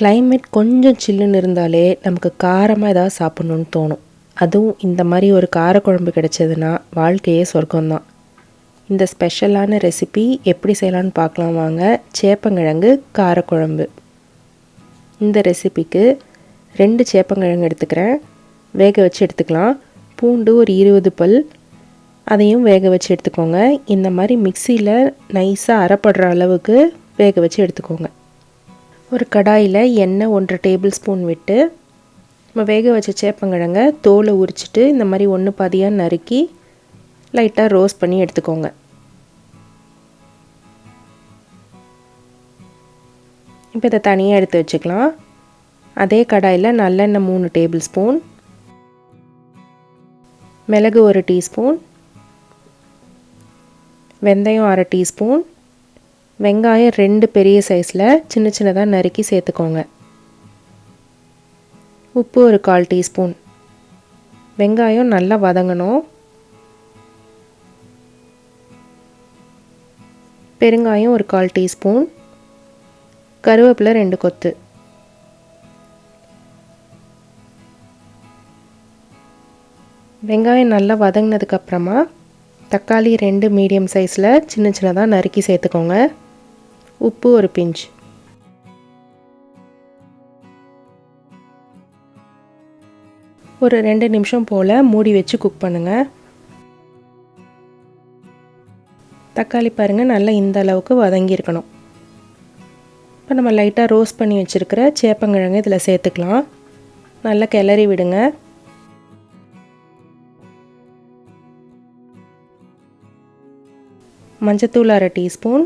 Climate கொஞ்சம் சில்லுன்னு இருந்தாலே நமக்கு காரமாக ஏதாவது சாப்பிட்ணுன்னு தோணும். அதுவும் இந்த மாதிரி ஒரு காரக்குழம்பு கிடைச்சதுன்னா வாழ்க்கையே சொர்க்கம்தான். இந்த ஸ்பெஷலான ரெசிபி எப்படி செய்யலான்னு பார்க்கலாம் வாங்க. சேப்பங்கிழங்கு காரக்குழம்பு. இந்த ரெசிபிக்கு ரெண்டு சேப்பங்கிழங்கு எடுத்துக்கிறேன். வேக வச்சு எடுத்துக்கலாம். பூண்டு ஒரு இருபது பல். அதையும் வேக வச்சு எடுத்துக்கோங்க. இந்த மாதிரி மிக்சியில் நைஸாக அரைப்படுற அளவுக்கு வேக வச்சு எடுத்துக்கோங்க. ஒரு கடாயில் எண்ணெய் ஒன்றரை டேபிள் ஸ்பூன் விட்டு நம்ம வேக வச்ச சேப்பங்கிழங்க தோலை உரிச்சிட்டு இந்த மாதிரி ஒன்று பாதியாக நறுக்கி லைட்டாக ரோஸ்ட் பண்ணி எடுத்துக்கோங்க. இப்போ இதை தனியாக எடுத்து வச்சுக்கலாம். அதே கடாயில் நல்லெண்ணெய் மூணு டேபிள் ஸ்பூன் மிளகு ஒரு டீஸ்பூன் வெந்தயம் அரை டீஸ்பூன் வெங்காயம் ரெண்டு பெரிய சைஸில் சின்ன சின்னதாக நறுக்கி சேர்த்துக்கோங்க. உப்பு ஒரு கால் டீஸ்பூன். வெங்காயம் நல்லா வதங்கணும். பெருங்காயம் ஒரு கால் டீஸ்பூன். கருவேப்பிலை ரெண்டு கொத்து. வெங்காயம் நல்லா வதங்கினதுக்கப்புறமா தக்காளி ரெண்டு மீடியம் சைஸில் சின்ன சின்னதாக நறுக்கி சேர்த்துக்கோங்க. உப்பு ஒரு பிஞ்ச். ஒரு ரெண்டு நிமிஷம் போல் மூடி வச்சு குக் பண்ணுங்கள் தக்காளி பாருங்கள் நல்லா இந்த அளவுக்கு வதங்கியிருக்கணும் இப்போ நம்ம லைட்டாக ரோஸ்ட் பண்ணி வச்சுருக்கிற சேப்பங்கிழங்கு இதில் சேர்த்துக்கலாம். நல்லா கிளறி விடுங்க. மஞ்சத்தூள் அரை டீஸ்பூன்.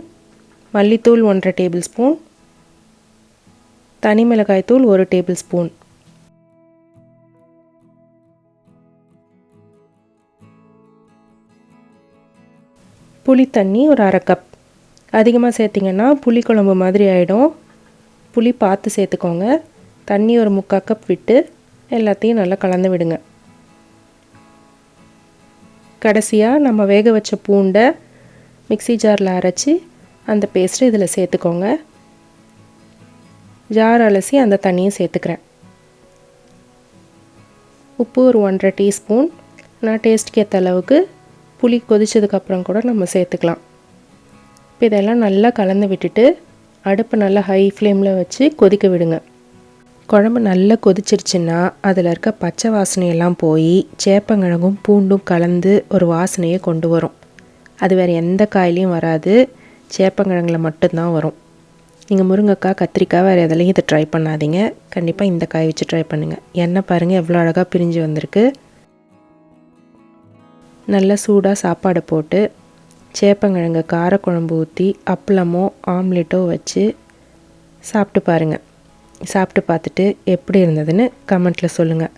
மல்லித்தூள் ஒன்றரை டேபிள் ஸ்பூன் தனி மிளகாய் தூள் ஒரு டேபிள் ஸ்பூன் புளி தண்ணி ஒரு அரை கப் அதிகமாக சேர்த்திங்கன்னா புளி குழம்பு மாதிரி ஆகிடும் புளி பார்த்து சேர்த்துக்கோங்க. தண்ணி ஒரு முக்கால் கப் விட்டு எல்லாத்தையும் நல்லா கலந்து விடுங்க. கடைசியாக நம்ம வேக வச்ச பூண்டை மிக்சி ஜாரில் அரைச்சி அந்த பேஸ்ட்டு இதில் சேர்த்துக்கோங்க. ஜார் அலசி அந்த தண்ணியும் சேர்த்துக்கிறேன். உப்பு ஒரு ஒன்றரை டீஸ்பூன். நான் டேஸ்ட்டுக்கு ஏற்ற அளவுக்கு புளி கொதிச்சதுக்கப்புறம் கூட நம்ம சேர்த்துக்கலாம். இப்போ இதெல்லாம் நல்லா கலந்து விட்டுட்டு அடுப்பை நல்லா ஹை ஃப்ளேமில் வச்சு கொதிக்க விடுங்க. குழம்பு நல்லா கொதிச்சிருச்சுன்னா அதில் இருக்க பச்சை வாசனையெல்லாம் போய் சேப்பங்கிழங்கும் பூண்டும் கலந்து ஒரு வாசனையை கொண்டு வரும். அது வேறு எந்த காயிலையும் வராது. சேப்பங்கிழங்கில் மட்டும்தான் வரும். நீங்கள் முருங்கைக்காய் கத்திரிக்காய் வேறு எதுலையும் இதை ட்ரை பண்ணாதீங்க. கண்டிப்பாக இந்த காய் வச்சு ட்ரை பண்ணுங்கள் எண்ணெய் பாருங்கள் எவ்வளோ அழகாக பிரிஞ்சு வந்திருக்கு. நல்லா சூடாக சாப்பாடு போட்டு சேப்பங்கிழங்கு காரக்குழம்பு ஊற்றி அப்பளமோ ஆம்லேட்டோ வச்சு சாப்பிட்டு பாருங்கள் சாப்பிட்டு பார்த்துட்டு எப்படி இருந்ததுன்னு கமெண்ட்டில் சொல்லுங்கள்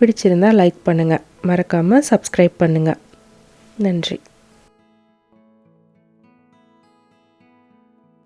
பிடிச்சிருந்தால் லைக் பண்ணுங்கள் மறக்காமல் சப்ஸ்கிரைப் பண்ணுங்கள் நன்றி.